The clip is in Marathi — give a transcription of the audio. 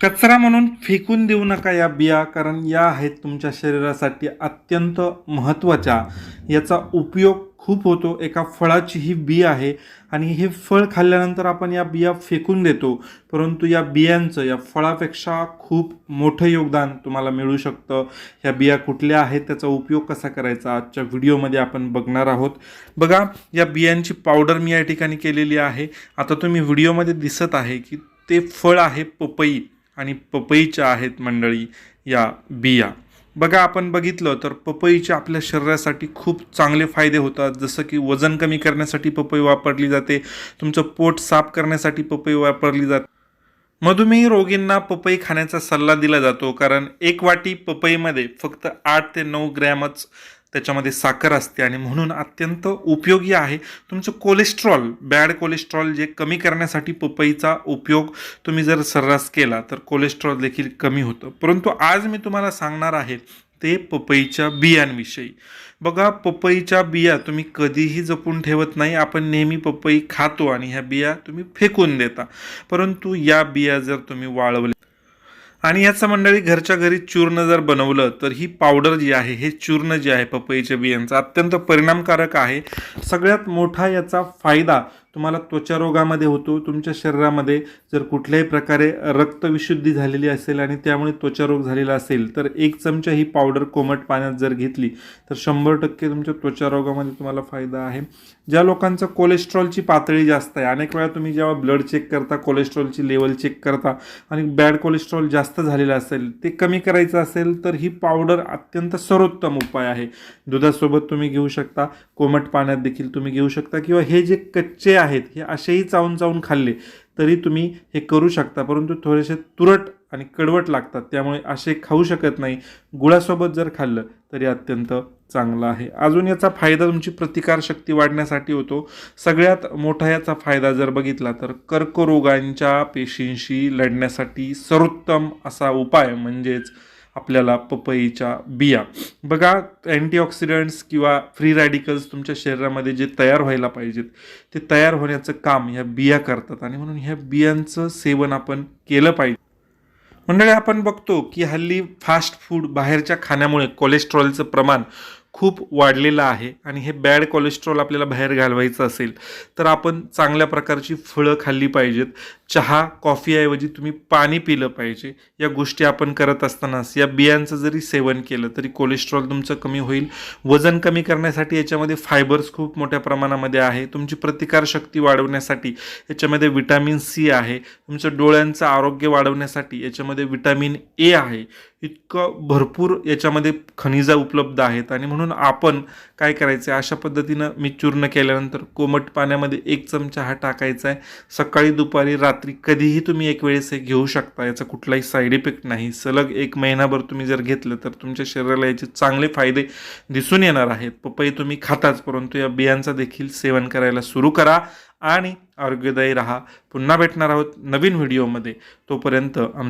कचरा म्हणून फेकून देऊ नका या बिया कारण या आहेत तुमच्या शरीरासाठी अत्यंत महत्त्वाच्या. याचा उपयोग खूप होतो. एका फळाची ही बी आहे आणि हे फळ खाल्ल्यानंतर आपण या बिया फेकून देतो. परंतु या बियांचं या फळापेक्षा खूप मोठं योगदान तुम्हाला मिळू शकतं. ह्या बिया कुठल्या आहेत त्याचा उपयोग कसा करायचा? आजच्या व्हिडिओमध्ये आपण बघणार आहोत. बघा या बियांची पावडर मी या ठिकाणी केलेली आहे. आता तुम्ही व्हिडिओमध्ये दिसत आहे की ते फळ आहे पपई. आणि पपईच्या आहेत मंडळी या बिया. बघा आपण बघितलं तर पपईचे आपल्या शरीरासाठी खूप चांगले फायदे होतात. जसं की वजन कमी करण्यासाठी पपई वापरली जाते. तुमचं पोट साफ करण्यासाठी पपई वापरली जाते. मधुमेही रोगींना पपई खाण्याचा सल्ला दिला जातो. कारण एक वाटी पपईमध्ये फक्त आठ ते नऊ ग्रॅमच त्याच्यामध्ये साखर असते आणि म्हणून अत्यंत उपयोगी आहे. तुमचं कोलेस्ट्रॉल बॅड कोलेस्ट्रॉल जे कमी करण्यासाठी पपईचा उपयोग तुम्ही जर सर्रास केला तर कोलेस्ट्रॉल देखील कमी होतं. परंतु आज मी तुम्हाला सांगणार आहे ते पपईच्या बियांविषयी. बघा पपईच्या बिया तुम्ही कधीही जपून ठेवत नाही. आपण नेहमी पपई खातो आणि ह्या बिया तुम्ही फेकून देता. परंतु या बिया जर तुम्ही वाळवल्या आणि याचं मंडळी घरच्या घरी चूर्ण जर बनवलं तर ही पावडर जी आहे हे चूर्ण जे आहे पपईच्या बियांचं अत्यंत परिणामकारक आहे. सगळ्यात मोठा याचा फायदा तुम्हाला त्वचा रोगामध्ये होतो तुमच्या शरीरामध्ये जर कुठल्याही प्रकारे रक्तविशुद्धी झालेली असेल आणि त्यामुळे त्वचा रोग झालेला असेल तर एक चमचा ही पावडर कोमट पाण्यात जर घेतली तर शंभर टक्के तुमच्या त्वचा रोगामध्ये तुम्हाला फायदा आहे. ज्या लोकांचं कोलेस्ट्रॉलची पातळी जास्त आहे अनेक वेळा तुम्ही जेव्हा ब्लड चेक करता कोलेस्ट्रॉलची लेवल चेक करता आणि बॅड कोलेस्ट्रॉल जास्त झालेलं असेल ते कमी करायचं असेल तर ही पावडर अत्यंत सर्वोत्तम उपाय आहे. दुधासोबत तुम्ही घेऊ शकता कोमट पाण्यात देखील तुम्ही घेऊ शकता किंवा हे जे कच्चे आहेत हे असेही चावून चावून खाल्ले तरी तुम्ही हे करू शकता. परंतु थोडेसे तुरट आणि कडवट लागतात त्यामुळे असे खाऊ शकत नाही. गुळासोबत जर खाल्लं तरी अत्यंत चांगलं आहे. अजून याचा फायदा तुमची प्रतिकारशक्ती वाढण्यासाठी होतो. सगळ्यात मोठा याचा फायदा जर बघितला तर कर्करोगांच्या पेशींशी लढण्यासाठी सर्वोत्तम असा उपाय म्हणजेच आपल्याला पपईच्या बिया. बघा अँटीऑक्सिडंट्स किंवा फ्री रॅडिकल्स तुमच्या शरीरामध्ये जे तयार व्हायला पाहिजेत ते तयार होण्याचं काम ह्या बिया करतात आणि म्हणून ह्या बियांचं सेवन आपण केलं पाहिजे. मंडळी आपण बघतो की हल्ली फास्ट फूड बाहेरच्या खाण्यामुळे कोलेस्ट्रॉलचं प्रमाण खूप वाढलेलं आहे आणि हे बॅड कोलेस्ट्रॉल आपल्याला बाहेर घालवायचं असेल तर आपण चांगल्या प्रकारची फळं खाल्ली पाहिजेत. चहा कॉफीऐवजी तुम्ही पाणी पिलं पाहिजे. या गोष्टी आपण करत असतानाच या बियांचं जरी सेवन केलं तरी कोलेस्ट्रॉल तुमचं कमी होईल. वजन कमी करण्यासाठी याच्यामध्ये फायबर्स खूप मोठ्या प्रमाणामध्ये आहे. तुमची प्रतिकारशक्ती वाढवण्यासाठी याच्यामध्ये विटॅमिन सी आहे. तुमचं डोळ्यांचं आरोग्य वाढवण्यासाठी याच्यामध्ये विटॅमिन ए आहे. इतकं भरपूर याच्यामध्ये खनिजा उपलब्ध आहेत. आणि म्हणून आपण काय करायचं आहे अशा पद्धतीनं मी चूर्ण केल्यानंतर कोमट पाण्यामध्ये एक चमचा हा टाकायचा आहे सकाळी दुपारी रात्री कधीही तुम्ही एक वेळेस हे घेऊ शकता. याचा कुठलाही साईड इफेक्ट नाही. सलग एक महिनाभर तुम्ही जर घेतलं तर तुमच्या शरीराला याचे चांगले फायदे दिसून येणार आहेत. पपई तुम्ही खाताच परंतु या बियांचा देखील सेवन करायला सुरू करा आणि आरोग्यदायी राहा. पुन्हा भेटणार आहोत नवीन व्हिडिओमध्ये. तोपर्यंत आम